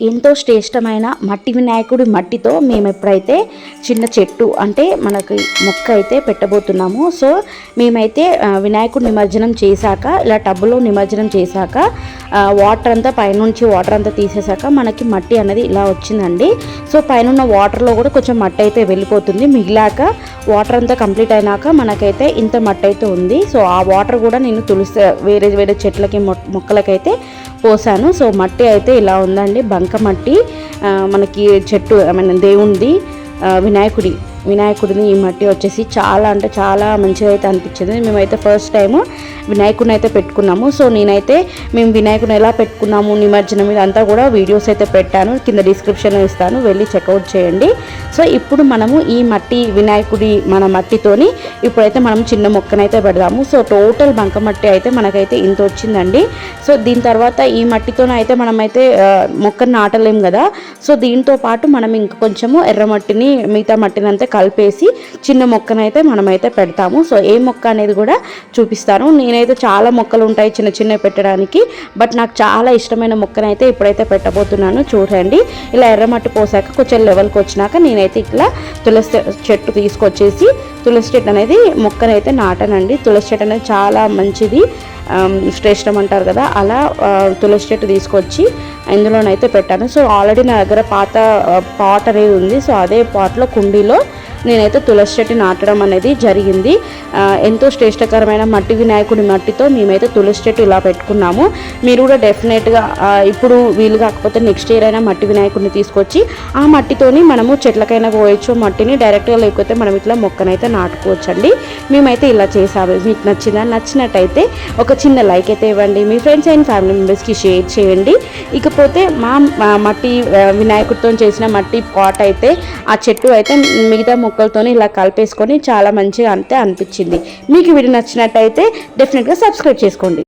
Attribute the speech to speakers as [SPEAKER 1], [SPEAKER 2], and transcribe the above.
[SPEAKER 1] ఎంతో శ్రేష్టమైన మట్టి వినాయకుడి మట్టితో మేము ఎప్పుడైతే చిన్న చెట్టు అంటే మనకి మొక్క అయితే పెట్టబోతున్నాము సో మేమైతే వినాయకుడు వినాయకుడి నిమజ్జనం చేశాక ఇలా టబ్బులో నిమజ్జనం చేశాక వాటర్ అంతా పైనుంచి వాటర్ అంతా తీసేశాక మనకి మట్టి అనేది ఇలా వచ్చిందండి. సో పైన వాటర్లో కూడా కొంచెం మట్టి అయితే వెళ్ళిపోతుంది. మిగిలాక వాటర్ అంతా కంప్లీట్ అయినాక మనకైతే ఇంత మట్టి అయితే ఉంది. సో ఆ వాటర్ కూడా నేను తులసి వేరే వేరే చెట్లకి మొ- మొక్కలకైతే పోసాను. సో మట్టి అయితే ఇలా ఉందండి. బంక మట్టి మనకి చెట్టు ఐ మీన్ వినాయకుడి వినాయకుడిని ఈ మట్టి వచ్చేసి చాలా అంటే చాలా మంచిగా అయితే అనిపించింది. మేమైతే ఫస్ట్ టైం వినాయకుడిని అయితే పెట్టుకున్నాము. సో నేనైతే మేము వినాయకుడిని ఎలా పెట్టుకున్నాము నిమజ్జనం ఇదంతా కూడా వీడియోస్ అయితే పెట్టాను. కింద డిస్క్రిప్షన్ ఇస్తాను. వెళ్ళి చెక్అవుట్ చేయండి. సో ఇప్పుడు మనము ఈ మట్టి వినాయకుడి మన మట్టితోని ఇప్పుడైతే మనం చిన్న మొక్కనైతే పెడదాము. సో టోటల్ బంక మట్టి అయితే మనకైతే ఇంత వచ్చిందండి. సో దీని తర్వాత ఈ మట్టితోనైతే మనమైతే మొక్కను నాటలేం కదా. సో దీంతో పాటు మనం ఇంక కొంచెము ఎర్ర మట్టిని మిగతా మట్టిని అంతా కలిపేసి చిన్న మొక్కనైతే మనమైతే పెడతాము. సో ఏ మొక్క అనేది కూడా చూపిస్తాను. నేనైతే చాలా మొక్కలు ఉంటాయి చిన్న చిన్నవి పెట్టడానికి బట్ నాకు చాలా ఇష్టమైన మొక్కనైతే ఇప్పుడైతే పెట్టబోతున్నాను. చూడండి ఇలా ఎర్రమట్టి పోసాక కొంచెం లెవెల్కి వచ్చినాక నేను నేనైతే ఇట్లా తులసి చెట్టు తీసుకొచ్చేసి తులసి చెట్టు అనేది మొక్కనైతే నాటనండి. తులసి చెట్టు అనేది చాలా మంచిది. శ్రేష్టం అంటారు కదా అలా తులసి చెట్టు తీసుకొచ్చి ఇందులోనైతే పెట్టాను. సో ఆల్రెడీ నా దగ్గర పాత పాట్ అనేది ఉంది. సో అదే పాట్లో కుండీలో నేనైతే తులసి చెట్టు నాటడం అనేది జరిగింది. ఎంతో శ్రేష్టకరమైన మట్టి వినాయకుడి మట్టితో మేమైతే తులసి చెట్టు ఇలా పెట్టుకున్నాము. మీరు కూడా డెఫినెట్గా ఇప్పుడు వీలు కాకపోతే నెక్స్ట్ ఇయర్ అయినా మట్టి వినాయకుడిని తీసుకొచ్చి ఆ మట్టితోని మనము చెట్లకైనా పోయొచ్చు. మట్టిని డైరెక్ట్గా లేకపోతే మనం ఇట్లా మొక్కనైతే నాటుకోవచ్చండి. మేమైతే ఇలా చేసాము. మీకు నచ్చిందా? నచ్చినట్టయితే ఒక చిన్న లైక్ అయితే ఇవ్వండి. మీ ఫ్రెండ్స్ అండ్ ఫ్యామిలీ మెంబర్స్కి షేర్ చేయండి. ఇకపోతే మా మట్టి వినాయకుడితో చేసిన మట్టి పాట్ అయితే ఆ చెట్టు అయితే మిగతా మొక్కలతో ఇలా కలిపేసుకొని చాలా మంచిగా అంతే అనిపించింది. మీకు వీడియో నచ్చినట్టయితే డెఫినెట్గా సబ్స్క్రైబ్ చేసుకోండి.